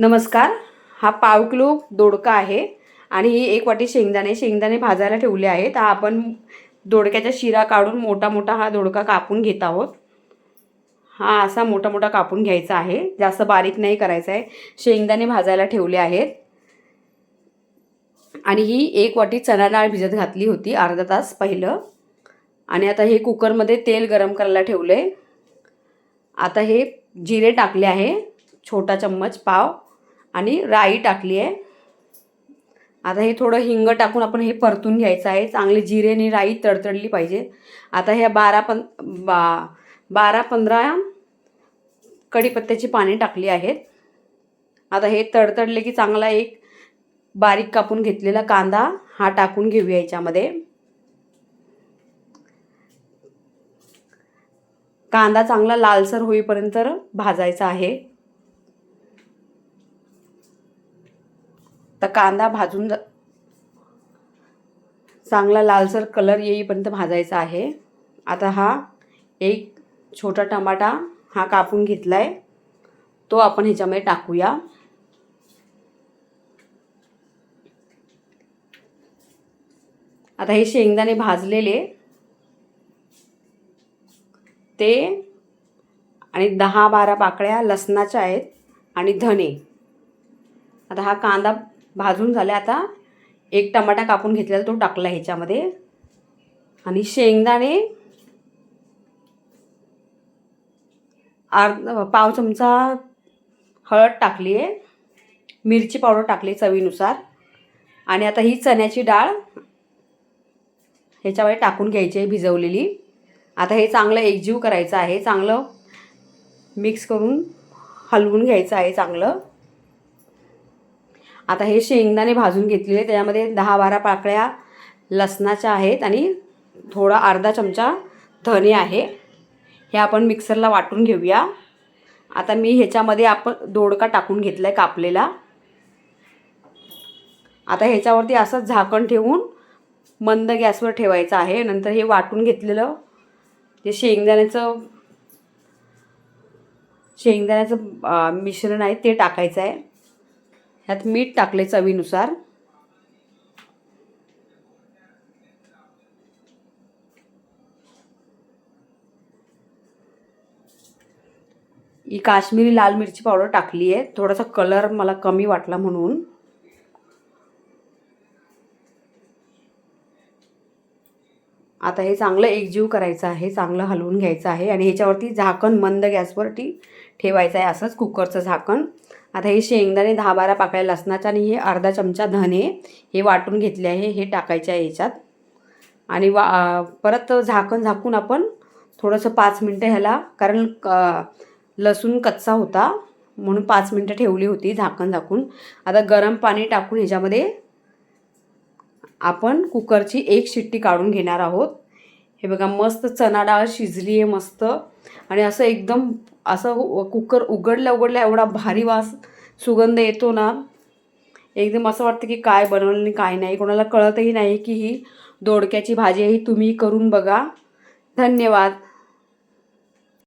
नमस्कार. हा पाव किलो दोडका आहे आणि ही एक वाटी शेंगदाणे शेंगदाणे भाजायला ठेवले आहेत. हा आपण दोडक्याचा शिरा काढून मोठा मोठा हा दोडका कापून घेत आहोत. हा असा मोठा मोठा कापून घ्यायचा आहे. जास्त बारीक नाही करायचा आहे. शेंगदाणे भाजायला ठेवले आहेत. आणि ही एक वाटी चणा डाळ भिजत घातली होती अर्धा तास पहिलं. आणि आता हे कुकरमध्ये तेल गरम करायला ठेवलं आहे आता हे जिरे टाकले आहे. छोटा चम्मच पाव. आणि राई टाकली आहे. आता हे थोडं हिंग टाकून आपण हे परतून घ्यायचं आहे. चांगले जिरे आणि राई तडतडली पाहिजे. आता ह्या बारा पं बा बारा पंधरा कढीपत्त्याची पाने टाकली आहेत. आता हे तडतडले की चांगला एक बारीक कापून घेतलेला कांदा हा टाकून घेऊया याच्यामध्ये. कांदा चांगला लालसर होईपर्यंत भाजायचा आहे. तर कांदा भाजून चांगला लालसर कलर येईपर्यंत भाजायचा आहे. आता हा एक छोटा टमाटा हा कापून घेतला आहे तो आपण ह्याच्यामध्ये टाकूया. आता हे शेंगदाणे भाजलेले. ते आणि दहा बारा पाकळ्या लसणाच्या आहेत आणि धने. आता हा कांदा भाजून झाले आता. एक टमाटा कापून घेतलेला तो टाकला ह्याच्यामध्ये. आणि शेंगदाणे अर्ध पाव चमचा हळद टाकली आहे. मिरची पावडर टाकली चवीनुसार. आणि आता ही चण्याची डाळ ह्याच्यामध्ये टाकून घ्यायची आहे भिजवलेली. आता हे चांगलं एकजीव करायचं आहे. चांगलं मिक्स करून हलवून घ्यायचं आहे चांगलं. आता हे शेंगदाणे भाजून घेतलेले त्याच्यामध्ये दहा बारा पाकळ्या लसणाच्या आहेत आणि थोडा अर्धा चमचा धने आहे. हे आपण मिक्सरला वाटून घेऊया. आता मी ह्याच्यामध्ये आपण दोडका टाकून घेतला आहे कापलेला. आता ह्याच्यावरती असं झाकण ठेवून मंद गॅसवर ठेवायचं आहे. नंतर हे वाटून घेतलेलं जे शेंगदाण्याचं शेंगदाण्याचं मिश्रण आहे ते टाकायचं आहे. ह्यात मीठ टाकले चवीनुसार. ही काश्मीरी लाल मिरची पावडर टाकली आहे थोडासा कलर मला कमी वाटला म्हणून. आता हे चांगलं एकजीव करायचं आहे चांगलं हलवून घ्यायचं आहे आणि ह्याच्यावरती झाकण मंद गॅसवरती ठेवायचं आहे असंच कुकरचं झाकण. आता हे शेंगदाणे दहा बारा पाकळ्या लसणाचा आणि हे अर्धा चमचा धने हे वाटून घेतले आहे. हे टाकायचे आहे याच्यात. आणि वा परत झाकण झाकून आपण थोडंसं पाच मिनटं ह्याला कारण क- लसूण कच्चा होता म्हणून पाच मिनटं ठेवली होती झाकण झाकून. आता गरम पाणी टाकून ह्याच्यामध्ये आपण कुकरची एक शिट्टी काढून घेणार आहोत. हे बघा मस्त चणा डाळ शिजली आहे मस्त. आणि असं एकदम असं कुकर उघडल्या उघडल्या एवढा भारी वास सुगंध येतो ना. एकदम असं वाटतं की काय बनवलं आणि काय नाही. कोणाला कळतही नाही की ही दोडक्याची भाजी ही तुम्ही करून बघा. धन्यवाद.